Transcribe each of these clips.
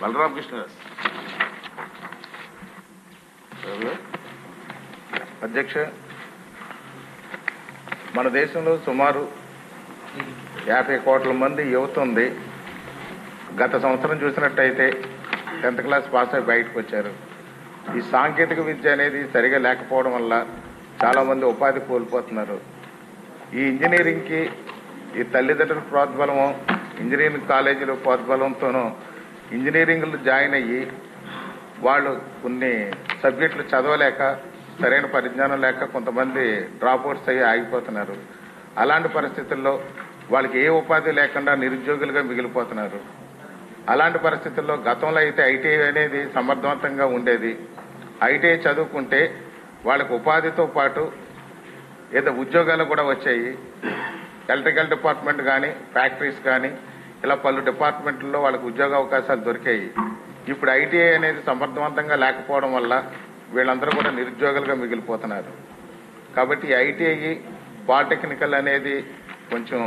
బలరామ కృష్ణదాస్ అధ్యక్ష మన దేశంలో సుమారు యాభై కోట్ల మంది యువత ఉంది గత సంవత్సరం చూసినట్టయితే టెన్త్ క్లాస్ పాస్ అయి బయటకు వచ్చారు. ఈ సాంకేతిక విద్య అనేది సరిగా లేకపోవడం వల్ల చాలామంది ఉపాధి కోల్పోతున్నారు. ఈ ఇంజనీరింగ్కి ఈ తల్లిదండ్రుల ప్రోద్బలము ఇంజనీరింగ్ కాలేజీల ప్రోద్బలంతోనూ ఇంజనీరింగ్లు జాయిన్ అయ్యి వాళ్ళు కొన్ని సబ్జెక్టులు చదవలేక సరైన పరిజ్ఞానం లేక కొంతమంది డ్రాప్ అవుట్స్ అయ్యి ఆగిపోతున్నారు. అలాంటి పరిస్థితుల్లో వాళ్ళకి ఏ ఉపాధి లేకుండా నిరుద్యోగులుగా మిగిలిపోతున్నారు. అలాంటి పరిస్థితుల్లో గతంలో అయితే ఐటీఐ అనేది సమర్థవంతంగా ఉండేది. ఐటీఐ చదువుకుంటే వాళ్ళకి ఉపాధితో పాటు ఏదో ఉద్యోగాలు కూడా వచ్చాయి. ఎలక్ట్రికల్ డిపార్ట్మెంట్ కానీ ఫ్యాక్టరీస్ కానీ ఇలా పలు డిపార్ట్మెంట్లలో వాళ్ళకి ఉద్యోగ అవకాశాలు దొరికాయి. ఇప్పుడు ఐటీఐ అనేది సమర్థవంతంగా లేకపోవడం వల్ల వీళ్ళందరూ కూడా నిరుద్యోగులుగా మిగిలిపోతున్నారు. కాబట్టి ఐటీఐ పాలిటెక్నికల్ అనేది కొంచెం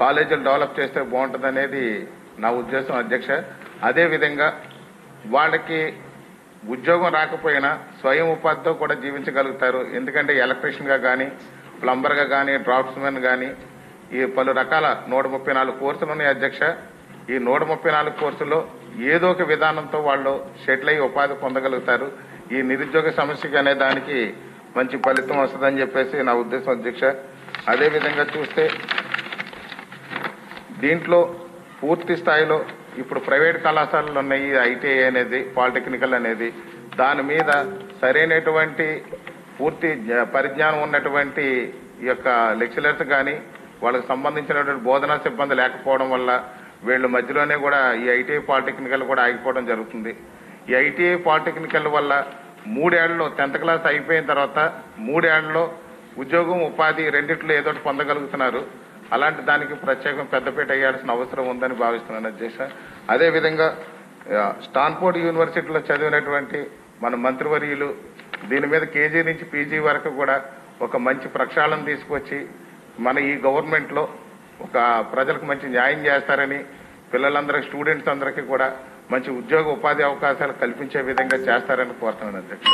కాలేజీలు డెవలప్ చేస్తే బాగుంటుంది అనేది నా ఉద్దేశం అధ్యక్ష. అదేవిధంగా వాళ్ళకి ఉద్యోగం రాకపోయినా స్వయం ఉపాధితో కూడా జీవించగలుగుతారు. ఎందుకంటే ఎలక్ట్రీషియన్గా కానీ ప్లంబర్గా కానీ డ్రాఫ్ట్స్మెన్ కానీ ఈ పలు రకాల నూట ముప్పై నాలుగు కోర్సులు ఉన్నాయి అధ్యక్ష. ఈ నూట ముప్పై నాలుగు కోర్సులో ఏదో ఒక విధానంతో వాళ్ళు షెటిల్ అయ్యి ఉపాధి పొందగలుగుతారు. ఈ నిరుద్యోగ సమస్యకి అనే దానికి మంచి ఫలితం వస్తుందని చెప్పేసి నా ఉద్దేశం అధ్యక్ష. అదేవిధంగా చూస్తే దీంట్లో పూర్తి స్థాయిలో ఇప్పుడు ప్రైవేట్ కళాశాలలు ఉన్నాయి ఐటీఐ అనేది పాలిటెక్నికల్ అనేది. దాని మీద సరైనటువంటి పూర్తి పరిజ్ఞానం ఉన్నటువంటి ఈ యొక్క లెక్చరర్స్ కానీ వాళ్ళకి సంబంధించినటువంటి బోధనా సిబ్బంది లేకపోవడం వల్ల వీళ్ళు మధ్యలోనే కూడా ఈ ఐటీఐ పాలిటెక్నికల్ కూడా ఆగిపోవడం జరుగుతుంది. ఈ ఐటీఐ పాలిటెక్నికల్ వల్ల మూడేళ్ళలో టెన్త్ క్లాస్ అయిపోయిన తర్వాత మూడేళ్ళలో ఉద్యోగం ఉపాధి రెండిట్లో ఏదో ఒకటి పొందగలుగుతున్నారు. అలాంటి దానికి ప్రత్యేకం పెద్దపీట వేయాల్సిన అవసరం ఉందని భావిస్తున్నాను అధ్యక్ష. అదేవిధంగా స్టాన్ఫోర్డ్ యూనివర్సిటీలో చదివినటువంటి మన మంత్రివర్యులు దీని మీద కేజీ నుంచి పీజీ వరకు కూడా ఒక మంచి ప్రక్షాళన తీసుకొచ్చి మన ఈ గవర్నమెంట్లో ఒక ప్రజలకు మంచి న్యాయం చేస్తారని పిల్లలందరికీ స్టూడెంట్స్ అందరికీ కూడా మంచి ఉద్యోగ ఉపాధి అవకాశాలు కల్పించే విధంగా చేస్తారని కోరుతున్నాను అధ్యక్ష.